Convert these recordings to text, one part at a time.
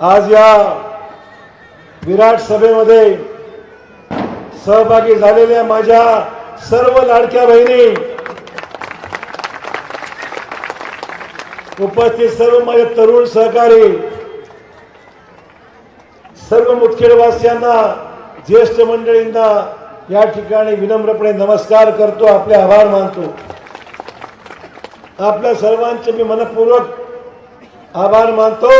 आज या विराट सभेमध्ये सहभागी झालेल्या माझ्या सर्व लाडक्या बहिणी उपस्थित सर्व माझे तरुण सहकारी सर्व मुदखेडवासियांना ज्येष्ठ मंडळींना या ठिकाणी विनम्रपणे नमस्कार करतो आपले आभार मानतो. आपल्या सर्वांचे मी मनपूर्वक आभार मानतो.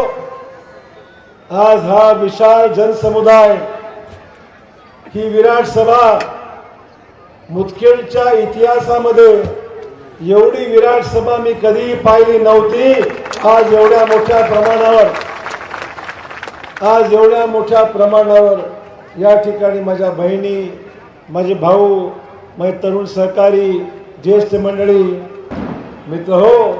आज हा विशाल जनसमुदाय ही विराट सभा मुदखेडच्या इतिहासामध्ये एवढी विराट सभा मी कधीही पाहिली नव्हती. आज एवढ्या मोठ्या प्रमाणावर आज एवढ्या मोठ्या प्रमाणावर या ठिकाणी माझ्या बहिणी माझे भाऊ माझे तरुण सहकारी ज्येष्ठ मंडळी मित्र हो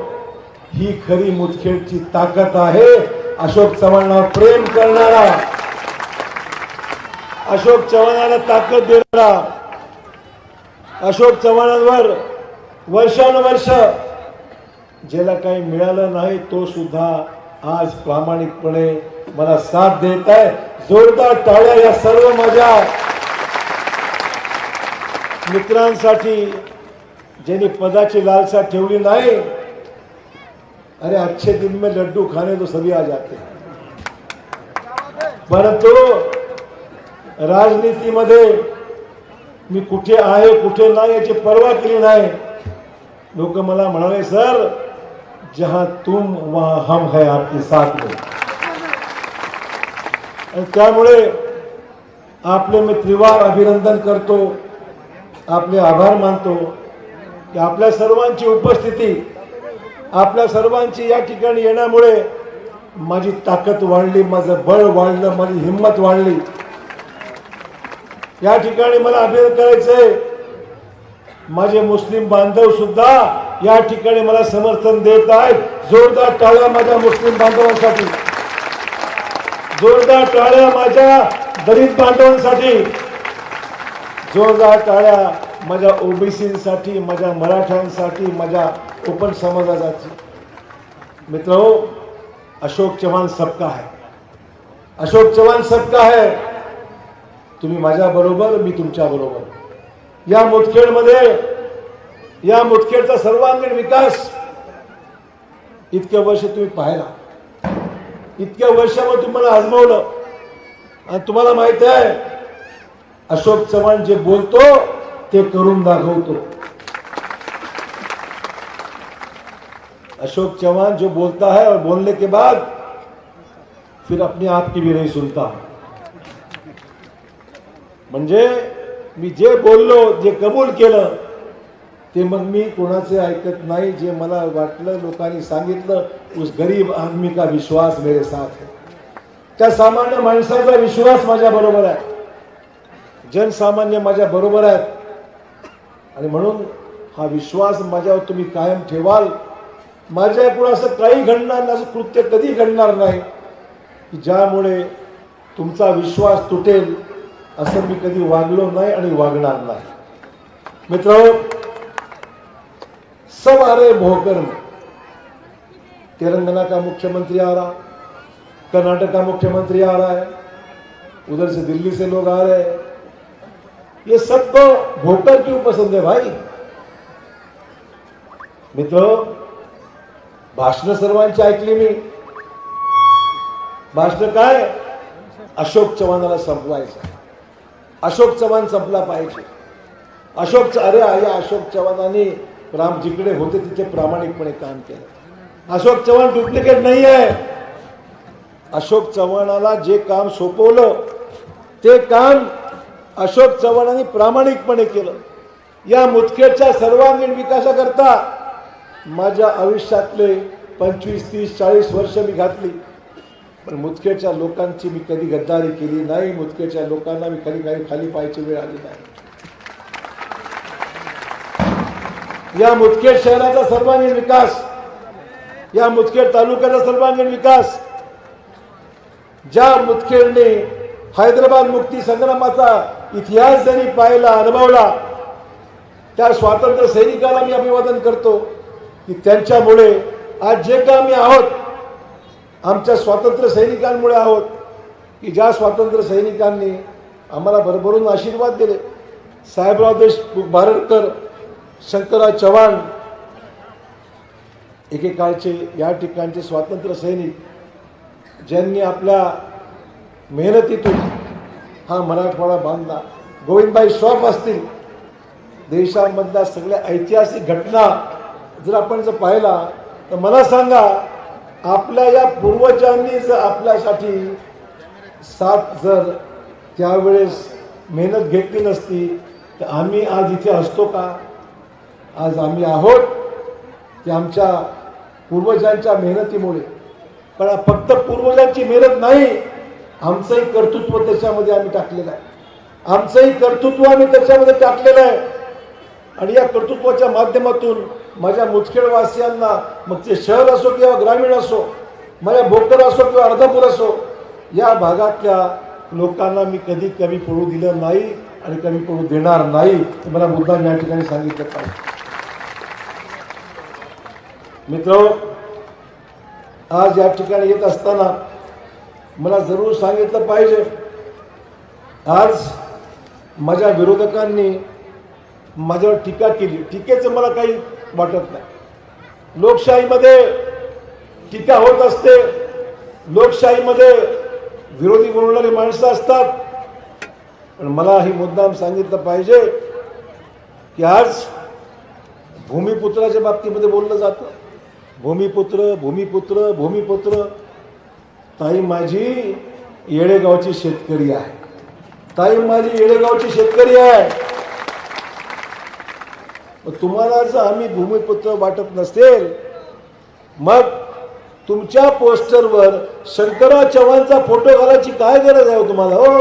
ही खरी मुदखेडची ताकद आहे. अशोक चव्हाणावर प्रेम करणारा अशोक चव्हाणाला ताकद देणारा अशोक चव्हाणांवर वर्षानुवर्ष ज्याला काही मिळालं नाही तो सुद्धा आज प्रामाणिकपणे मला साथ देत आहे. जोरदार टाळ्या या सर्व माझ्या मित्रांसाठी ज्यांनी पदाची लालसा ठेवली नाही अरे अच्छे दिन में लड्डू खाने तो सभी आ जाते परंतु राजनीतीमध्ये मी कुठे आहे कुठे नाही याची पर्वा केली नाही. लोक मला म्हणाले सर जहां तुम वहां हम है आपके साथ में. आणि त्यामुळे आपले मी त्रिवार अभिनंदन करतो आपले आभार मानतो. की आपल्या सर्वांची उपस्थिती आपल्या सर्वांची या ठिकाणी येण्यामुळे माझी ताकद वाढली माझं बळ वाढलं माझी हिंमत वाढली. या ठिकाणी मला अभिनंदन करायचंय. माझे मुस्लिम बांधव सुद्धा या ठिकाणी मला समर्थन देत आहेत. जोरदार टाळ्या माझ्या मुस्लिम बांधवांसाठी. जोरदार टाळ्या माझ्या दलित बांधवांसाठी. जोरदार टाळ्या माझ्या ओबीसीसाठी माझ्या मराठ्यांसाठी माझ्या ओपन समाजासाठी. मित्र अशोक चव्हाण सबका है. अशोक चव्हाण सबका है. तुम्ही माझ्या बरोबर मी तुमच्या बरोबर. या मुदखेडमध्ये या मुदखेडचा सर्वांगीण विकास इतक्या वर्ष तुम्ही पाहिला. इतक्या वर्षामध्ये तुम्हाला आजमावलं. आणि तुम्हाला माहीत आहे अशोक चव्हाण जे बोलतो ते करून दाखवतो. अशोक चौहान जो बोलता है और बोलने के बाद फिर अपने आप की भी नहीं सुनता। म्हणजे मी जे बोललो जे कबूल केलं ते मग मी कोणाचे ऐकत नाही जे मला वाटलं लोकांनी सांगितलं उस गरीब आदमी का विश्वास मेरे साथ है। त्या सामान्य माणसाचा विश्वास माझ्या बरोबर आहे। जनसामान्य माझ्या बरोबर आहेत। आणि म्हणून हा विश्वास माझ्यावर तुम्ही कायम ठेवाल. माझ्या पुढं असं काही घडणार नाही असं कृत्य कधी घडणार नाही की ज्यामुळे तुमचा विश्वास तुटेल असं मी कधी वागलो नाही आणि वागणार नाही. मित्र सब आ रहे भोकर तेलंगाना का मुख्यमंत्री आ रहा कर्नाटक का मुख्यमंत्री आ रहा है उधर से दिल्ली से लोग आ रहे हैं. ये सबको वोटर क्यों पसंद है भाई? मित्र भाषण सर्वांची ऐकली मी. भाषण काय? अशोक चव्हाणाला संपवायचं. अशोक चव्हाण संपला पाहिजे. अशोक अरे या अशोक चव्हाणांनी राम जिकडे होते तिथे प्रामाणिकपणे काम केलं. अशोक चव्हाण डुप्लिकेट नाही आहे. अशोक चव्हाणाला जे काम सोपवलं ते काम अशोक चव्हाणांनी प्रामाणिकपणे केलं. या मुदखेडच्या सर्वांगीण विकासाकरता माझ्या आयुष्यातले पंचवीस तीस चाळीस वर्ष मी घातली. पण मुदखेडच्या लोकांची मी कधी गद्दारी केली नाही. मुदखेडच्या लोकांना मी कधी काही खाली पाहायची वेळ आली नाही. या मुदखेड शहराचा सर्वांगीण विकास या मुदखेड तालुक्याचा सर्वांगीण विकास ज्या मुदखेडने हैदराबाद मुक्ती संग्रामाचा इतिहास जरी पाहिला अनुभवला त्या स्वातंत्र्य सैनिकाला मी अभिवादन करतो की त्यांच्यामुळे आज जे का आम्ही आहोत आमच्या स्वातंत्र्य सैनिकांमुळे आहोत की ज्या स्वातंत्र्य सैनिकांनी आम्हाला भरभरून आशीर्वाद दिले. साहेबराव देशमुख बारडकर शंकरराव चव्हाण एकेकाळचे या ठिकाणचे स्वातंत्र्य सैनिक ज्यांनी आपल्या मेहनतीतून हा मराठवाडा बांधला. गोविंदबाई श्रॉफ असतील. देशामधल्या सगळ्या ऐतिहासिक घटना जर आपण जर पाहिला तर मला सांगा आपल्या या पूर्वजांनी जर आपल्यासाठी साथ जर त्यावेळेस मेहनत घेतली नसती तर आम्ही आज इथे असतो का? आज आम्ही आहोत ते आमच्या पूर्वजांच्या मेहनतीमुळे. पण फक्त पूर्वजांची मेहनत नाही आमचंही कर्तृत्व त्याच्यामध्ये आम्ही टाकलेलं आहे. आमचंही कर्तृत्व आम्ही त्याच्यामध्ये टाकलेलं आहे. आणि या कर्तृत्वाच्या माध्यमातून माझ्या मुचखेडवासियांना मग ते शहर असो किंवा ग्रामीण असो माझ्या भोकर असो किंवा अर्धापूर असो या भागातल्या लोकांना मी कधी कमी पडू दिलं नाही आणि कमी पडू देणार नाही हे मला मुद्दा या ठिकाणी सांगितलं पाहिजे. मित्र आज या ठिकाणी येत असताना मला जरूर सांगितलं पाहिजे. आज माझ्या विरोधकांनी माझ्यावर टीका केली. टीकेचं मला काही वाटत नाही. लोकशाहीमध्ये टीका होत असते. लोकशाहीमध्ये विरोधी बोलणारी माणसं असतात. पण मला ही मुद्दाम सांगितलं पाहिजे की आज भूमिपुत्राच्या बाबतीमध्ये बोललं जातं. भूमिपुत्र भूमिपुत्र भूमिपुत्र ताई माझी येळेगावची शेतकरी आहे. ताई माझी येळेगावची शेतकरी आहे. तुम्हाला जर आम्ही भूमिपुत्र वाटत नसेल मग तुमच्या पोस्टरवर शंकरराव चव्हाणचा फोटो घालायची काय गरज आहे हो तुम्हाला? हो.